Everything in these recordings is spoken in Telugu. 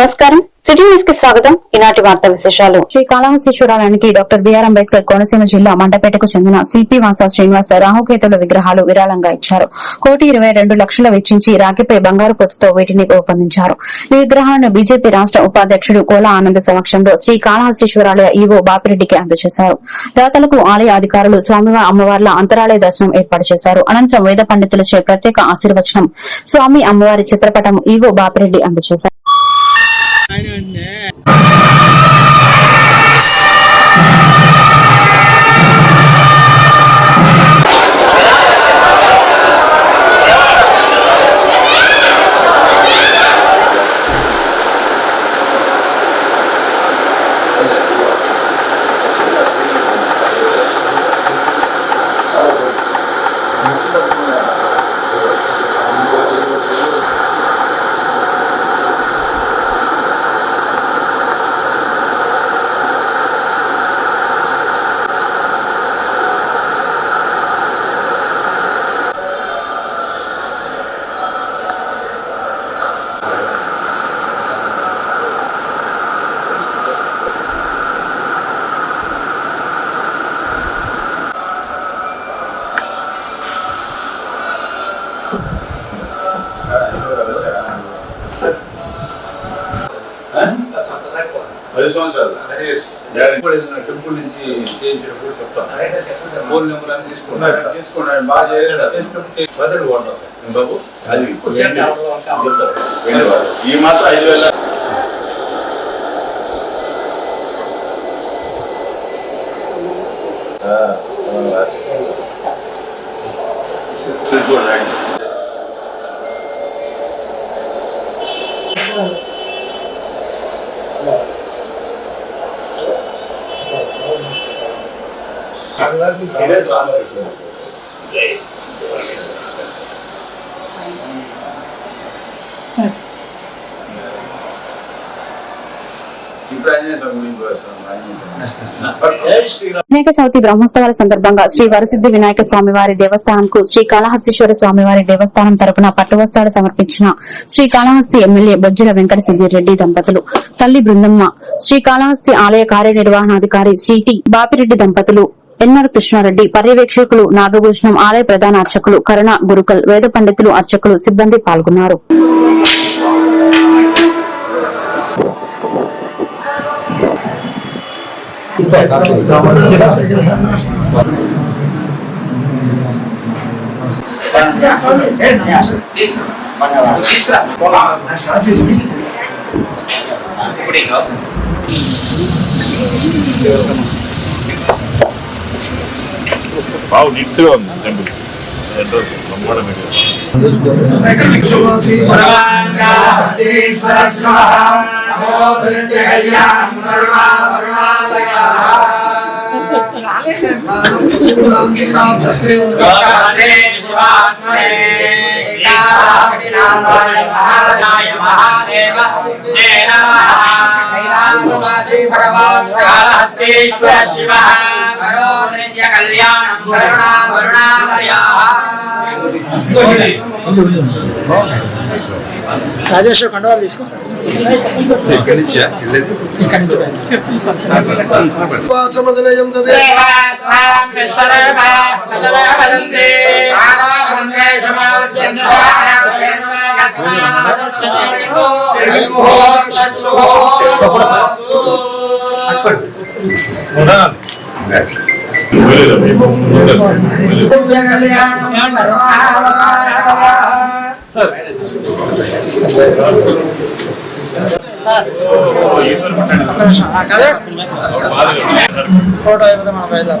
నమస్కారం. సిటీ న్యూస్కి స్వాగతం. ఈనాటి వార్త విశేషాలు. శ్రీ కాళహస్తి చూడడానికి డాక్టర్ బిఆర్ అంబేద్కర్ కోనసీమ జిల్లా మండపేటకు చెందిన సిపి వాస శ్రీనివాస రాహుకేతుల విగ్రహాలు విరాళంగా ఇచ్చారు. కోటి ఇరవై రెండు లక్షల వెచ్చించి రాగిపై బంగారు పొత్తుతో వీటిని రూపొందించారు. ఈ విగ్రహాలను బీజేపీ రాష్ట ఉపాధ్యక్షుడు కోల ఆనంద్ సమక్షంలో శ్రీ కాళహస్తీశ్వరాలయ ఈవో బాపిరెడ్డికి అందజేశారు. దాతలకు ఆలయ అధికారులు స్వామివారి అమ్మవార్ల అంతరాలయ దర్శనం ఏర్పాటు చేశారు. అనంతరం వేద పండితులచే ప్రత్యేక ఆశీర్వచనం స్వామి అమ్మవారి చిత్రపటం ఈవో బాపిరెడ్డి అందజేశారు. పది సంవత్సరాలు. టెంపుల్ నుంచి చేయించినప్పుడు చెప్తాను. ఫోన్ నెంబర్ అని తీసుకున్నాను తీసుకున్నాను బాగా చేసాడు బదులు కొడతాం బాబు? అది ఈ మాత్రం ఐదు వేల చూడండి స్వామి స్వామి వినాయక చవితి బ్రహ్మోత్సవాల సందర్భంగా శ్రీ వరసిద్ధి వినాయక స్వామివారి దేవస్థానంకు శ్రీ కాళహస్తీశ్వర స్వామివారి దేవస్థానం తరపున పట్టువస్త్రాలు సమర్పించిన శ్రీ కాళహస్తి ఎమ్మెల్యే బొజ్జల వెంకట రెడ్డి దంపతులు తల్లి బృందమ్మ శ్రీ కాళహస్తి ఆలయ కార్యనిర్వహణాధికారి శ్రీ టి. బాపిరెడ్డి దంపతులు ఎన్ఆర్ కృష్ణారెడ్డి పర్యవేక్షకులు నాగభూషణం ఆలయ ప్రధాన అర్చకులు కరుణ గురుకల్ వేద పండితులు అర్చకులు సిబ్బంది పాల్గొన్నారు. బాగా నీట్గా ఉంది టెంపుల్ అడ్రస్ బ్రహ్మాండమైన శ్రీశ్వర శివ కళ్యాణం కరుణా కరుణాలయా రాజేశ్వర కండవాలు తీసుకో ఇక్కడి నుంచా ఇక్కడి నుంచి ఫోటో అయిపోతే మనం బయలుదేరాం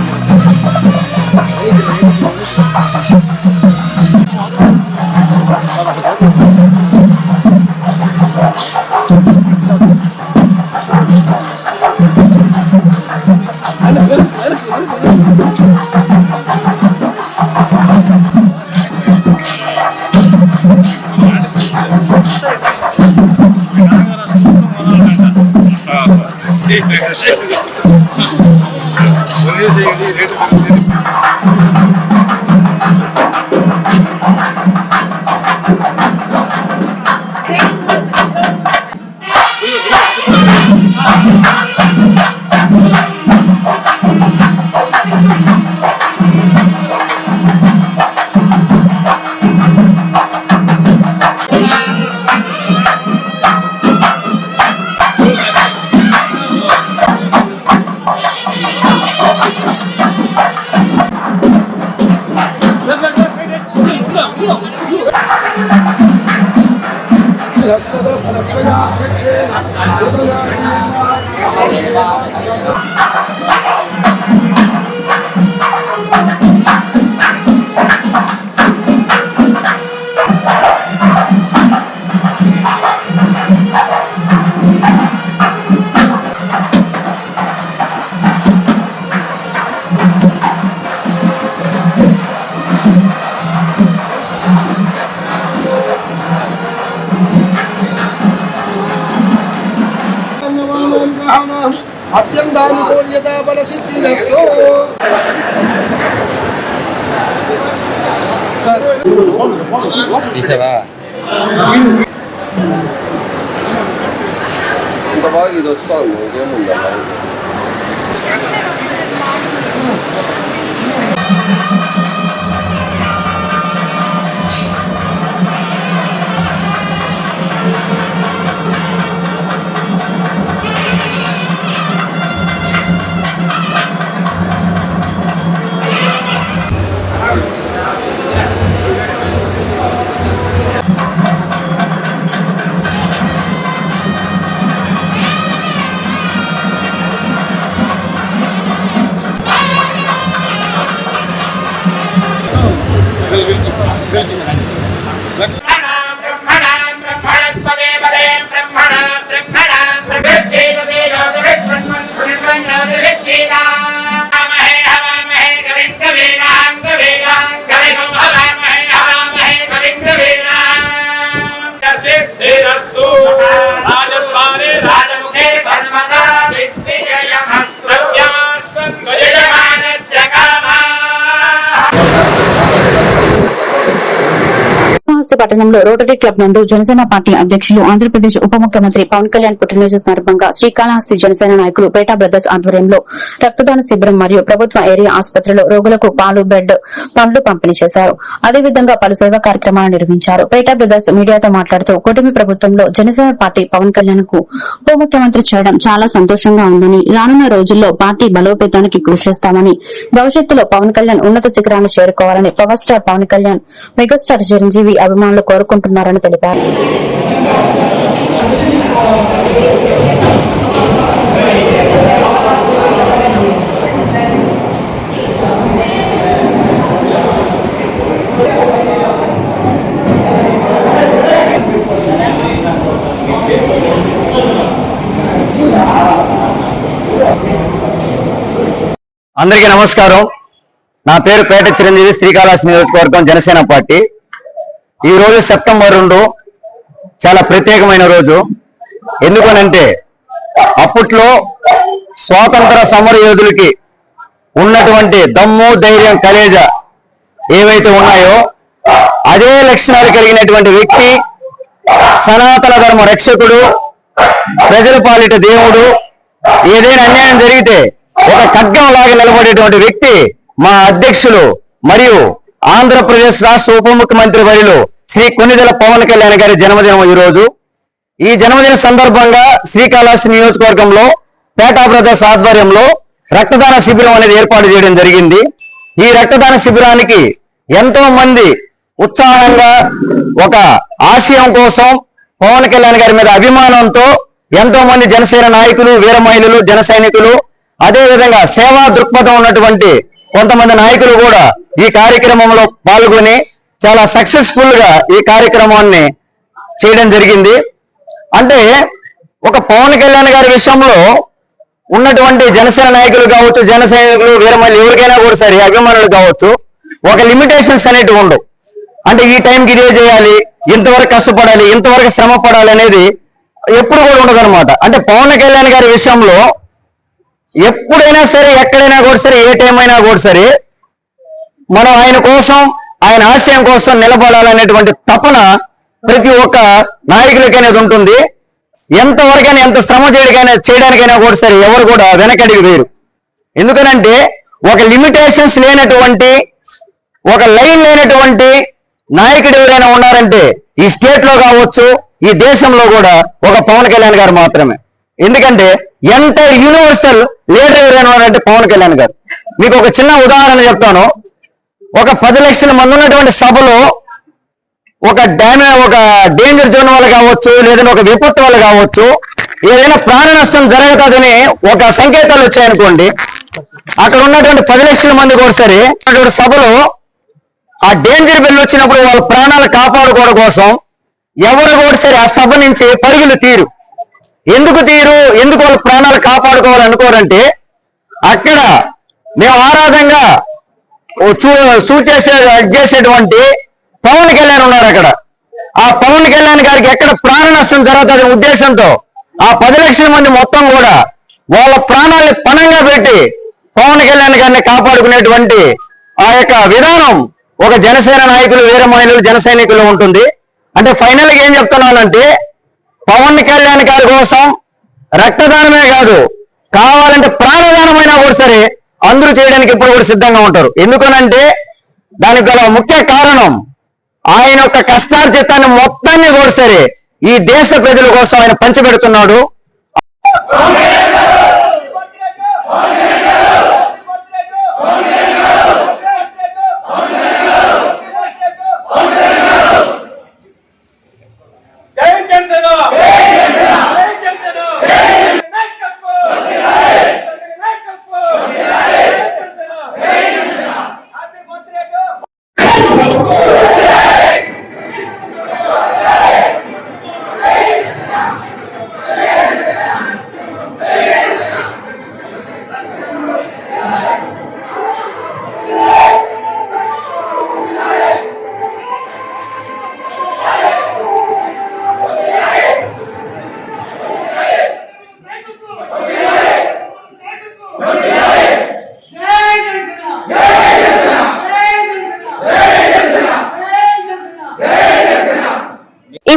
Sí. Yeah. అత్యంతానుకూల్యత బల సిద్ధిరస్తో ఇంత బాగా ఇది వస్తుంది ఇంకేముందమ్మా? పట్టణంలో రోటరీ క్లబ్ నందు జనసేన పార్టీ అధ్యక్షులు ఆంధ్రప్రదేశ్ ఉప ముఖ్యమంత్రి పవన్ కళ్యాణ్ పుట్టినరోజు సందర్భంగా శ్రీకాళహస్తి జనసేన నాయకులు పేటా బ్రదర్స్ ఆధ్వర్యంలో రక్తదాన శిబిరం మరియు ప్రభుత్వ ఏరియా ఆసుపత్రిలో రోగులకు పాలు బెడ్ పండ్లు పంపిణీ చేశారు. అదేవిధంగా పలు సేవా కార్యక్రమాలు నిర్వహించారు. పేటా బ్రదర్స్ మీడియాతో మాట్లాడుతూ కూటమి ప్రభుత్వంలో జనసేన పార్టీ పవన్ కళ్యాణ్కు ఉప ముఖ్యమంత్రి చేయడం చాలా సంతోషంగా ఉందని రానున్న రోజుల్లో పార్టీ బలోపేతానికి కృషి చేస్తామని భవిష్యత్తులో పవన్ కళ్యాణ్ ఉన్నత శిఖరాన్ని చేరుకోవాలని power star Pawan Kalyan megastar Chiranjeevi అభిమానులు అధికారులు కోరుకుంటున్నారని తెలిపారు. అందరికీ నమస్కారం. నా పేరు పేట చిరంజీవి శ్రీకాళహస్తి నియోజకవర్గం జనసేన పార్టీ. ఈ రోజు సెప్టెంబర్ రెండు చాలా ప్రత్యేకమైన రోజు. ఎందుకనంటే అప్పట్లో స్వాతంత్ర సమర యోధులకి ఉన్నటువంటి దమ్ము ధైర్యం కలేజ ఏవైతే ఉన్నాయో అదే లక్షణాలు కలిగినటువంటి వ్యక్తి సనాతన ధర్మ రక్షకుడు ప్రజల పాలిట దేవుడు ఏదైనా అన్యాయం జరిగితే ఒక ఖడ్గం లాగా నిలబడేటువంటి వ్యక్తి మా అధ్యక్షులు మరియు ఆంధ్రప్రదేశ్ రాష్ట్ర ఉప ముఖ్యమంత్రి వర్యులు శ్రీ కొన్నిదెల పవన్ కళ్యాణ్ గారి జన్మదినం ఈ రోజు ఈ జన్మదిన సందర్భంగా శ్రీకాళహస్తి నియోజకవర్గంలో పేటా బ్రదర్స్ ఆధ్వర్యంలో రక్తదాన శిబిరం అనేది ఏర్పాటు చేయడం జరిగింది. ఈ రక్తదాన శిబిరానికి ఎంతో మంది ఉత్సాహంగా ఒక ఆశయం కోసం పవన్ కళ్యాణ్ గారి మీద అభిమానంతో ఎంతో మంది జనసేన నాయకులు వీర మహిళలు జన సైనికులు అదేవిధంగా సేవా దృక్పథం ఉన్నటువంటి కొంతమంది నాయకులు కూడా ఈ కార్యక్రమంలో పాల్గొని చాలా సక్సెస్ఫుల్గా ఈ కార్యక్రమాన్ని చేయడం జరిగింది. అంటే ఒక పవన్ కళ్యాణ్ గారి విషయంలో ఉన్నటువంటి జనసేన నాయకులు కావచ్చు జన సైనికులు వీరమల్లి ఎవరికైనా కూడా సరే అభిమానులు కావచ్చు ఒక లిమిటేషన్స్ అనేటివి ఉండవు. అంటే ఈ టైంకి ఇదే చేయాలి ఇంతవరకు కష్టపడాలి ఇంతవరకు శ్రమ పడాలి అనేది ఎప్పుడు కూడా ఉండదు అనమాట అంటే పవన్ కళ్యాణ్ గారి విషయంలో ఎప్పుడైనా సరే ఎక్కడైనా కూడా సరే ఏ టైం అయినా కూడా సరే మనం ఆయన కోసం ఆయన ఆశయం కోసం నిలబడాలనేటువంటి తపన ప్రతి ఒక్క నాయకులకి అనేది ఉంటుంది. ఎంతవరకైనా ఎంత శ్రమ చేయడానికైనా చేయడానికైనా కూడా సరే ఎవరు కూడా వెనకడికి వేరు ఎందుకనంటే ఒక లిమిటేషన్స్ లేనటువంటి ఒక లైన్ లేనటువంటి నాయకుడు ఎవరైనా ఉన్నారంటే ఈ స్టేట్లో కావచ్చు ఈ దేశంలో కూడా ఒక పవన్ కళ్యాణ్ గారు మాత్రమే. ఎందుకంటే ఎంత యూనివర్సల్ లీడర్ ఎవరైనా పవన్ కళ్యాణ్ గారు. మీకు ఒక చిన్న ఉదాహరణ చెప్తాను. ఒక పది లక్షల మంది ఉన్నటువంటి సభలో ఒక డ్యామే ఒక డేంజర్ జోన్ వాళ్ళు కావచ్చు లేదంటే ఒక విపత్తు వాళ్ళు కావచ్చు ఏదైనా ప్రాణ నష్టం జరగదని ఒక సంకేతాలు వచ్చాయనుకోండి. అక్కడ ఉన్నటువంటి పది లక్షల మంది కూడా సరే అటువంటి సభలో ఆ డేంజర్ బిల్ వచ్చినప్పుడు వాళ్ళ ప్రాణాలు కాపాడుకోవడం కోసం ఎవరు కూడా సరే ఆ సభ నుంచి పరుగులు తీరు. ఎందుకు తీరు? ఎందుకు వాళ్ళ ప్రాణాలు కాపాడుకోవాలనుకోరంటే అక్కడ మేము ఆరాధంగా చూ షూట్ చేసే చేసేటువంటి పవన్ కళ్యాణ్ ఉన్నారు అక్కడ. ఆ పవన్ కళ్యాణ్ గారికి ఎక్కడ ప్రాణ నష్టం జరుగుతుంది ఉద్దేశంతో ఆ పది లక్షల మంది మొత్తం కూడా వాళ్ళ ప్రాణాలని పణంగా పెట్టి పవన్ కళ్యాణ్ గారిని కాపాడుకునేటువంటి ఆ యొక్క విధానం ఒక జనసేన నాయకులు వీర మహిళలు జన ఉంటుంది. అంటే ఫైనల్గా ఏం చెప్తున్నానంటే పవన్ కళ్యాణ్ గారి కోసం రక్తదానమే కాదు కావాలంటే ప్రాణదానమైనా కూడా సరే అందరూ చేయడానికి ఇప్పుడు కూడా సిద్ధంగా ఉంటారు. ఎందుకనంటే దానికి గల ముఖ్య కారణం ఆయన యొక్క కష్టార్జితాన్ని మొత్తాన్ని కూడా సరే ఈ దేశ ప్రజల కోసం ఆయన పంచిపెడుతున్నాడు జై జనసేన జై జనసేన నాయకత్వం నాయకత్వం జై జనసేన హ్యాపీ బర్త్డే టు ఈ